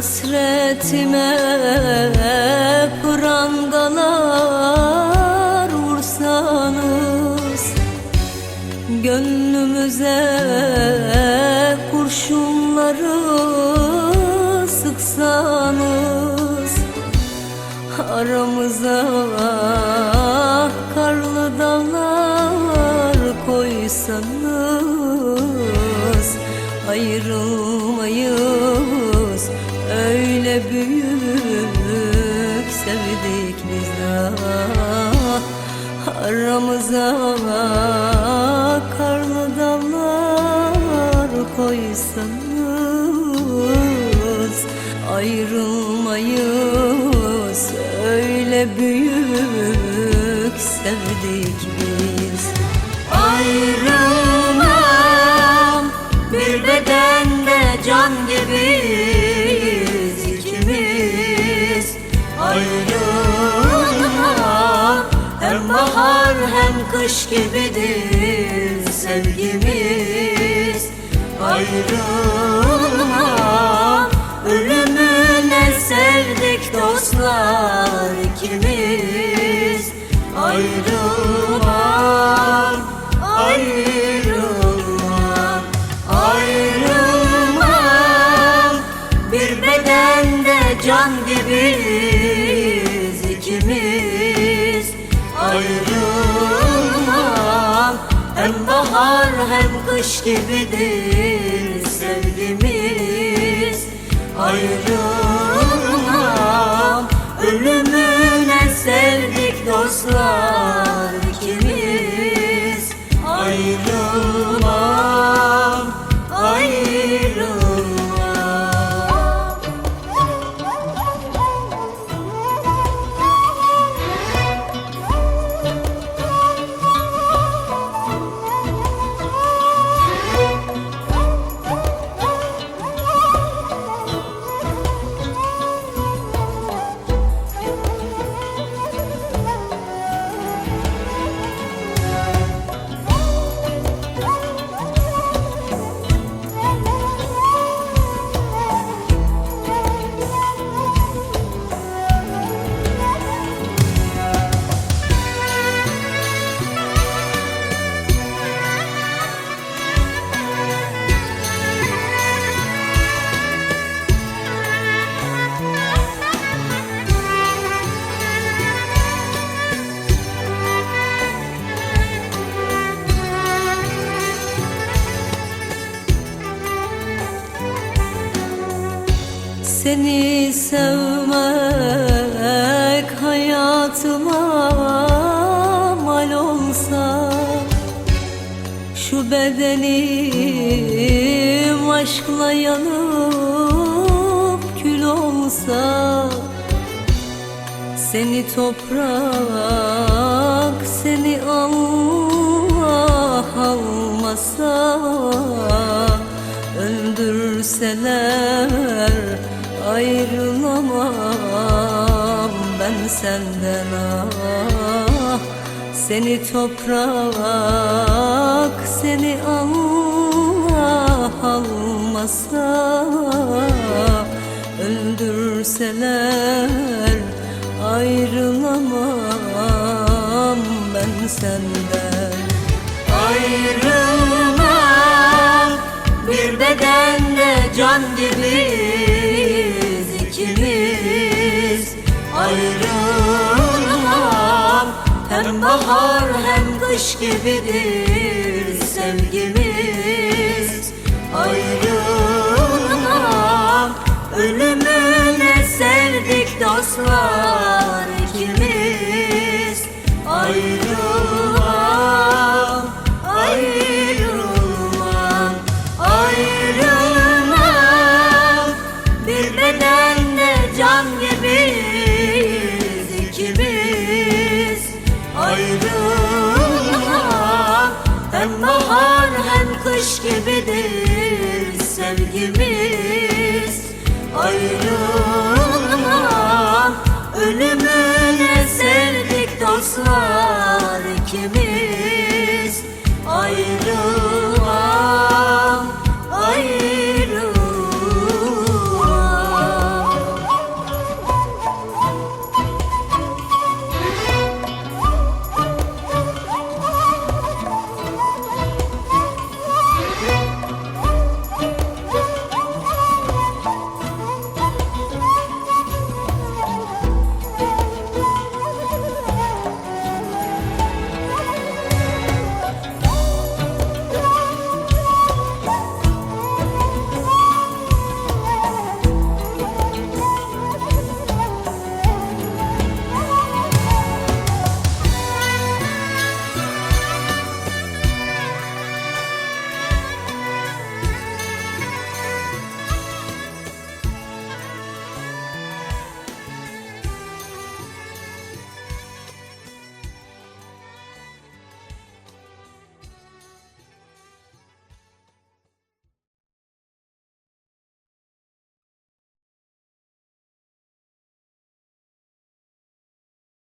Hasretime prangalar vursanız. Gönlümüze kurşunları sıksanız. Aramıza karlı dağlar koysanız. Ayrılmayız sevdik biz ah Aramıza karlı dağlar koysanız Ayrılmayız. Öyle büyük sevdik biz. Ayrılmam bir bedende can gibiyiz bahar hem kış gibidir sevgimiz. Ayrılmam ölümüne sevdik dostlar ikimiz. Ayrılmam, ayrılmam, ayrılmam Bir bedende can gibiyiz Hem bahar hem kış gibidir sevgimiz. Ayrılmam Ölümüne sevdik dostlar Seni sevmek hayatıma mal olsa Şu bedenim aşkla yanıp kül olsa Seni toprak, seni Allah almasa Öldürseler ayrılamam ben senden ah Seni toprak, seni Allah almasa Öldürseler ayrılamam ben senden. Ayrılmam bir bedende can gibiyiz ikimiz. Ayrılmam hem bahar hem kış gibidir sevgimiz. Ayrılmam ölümüne sevdik dostlar ayrılma ölümü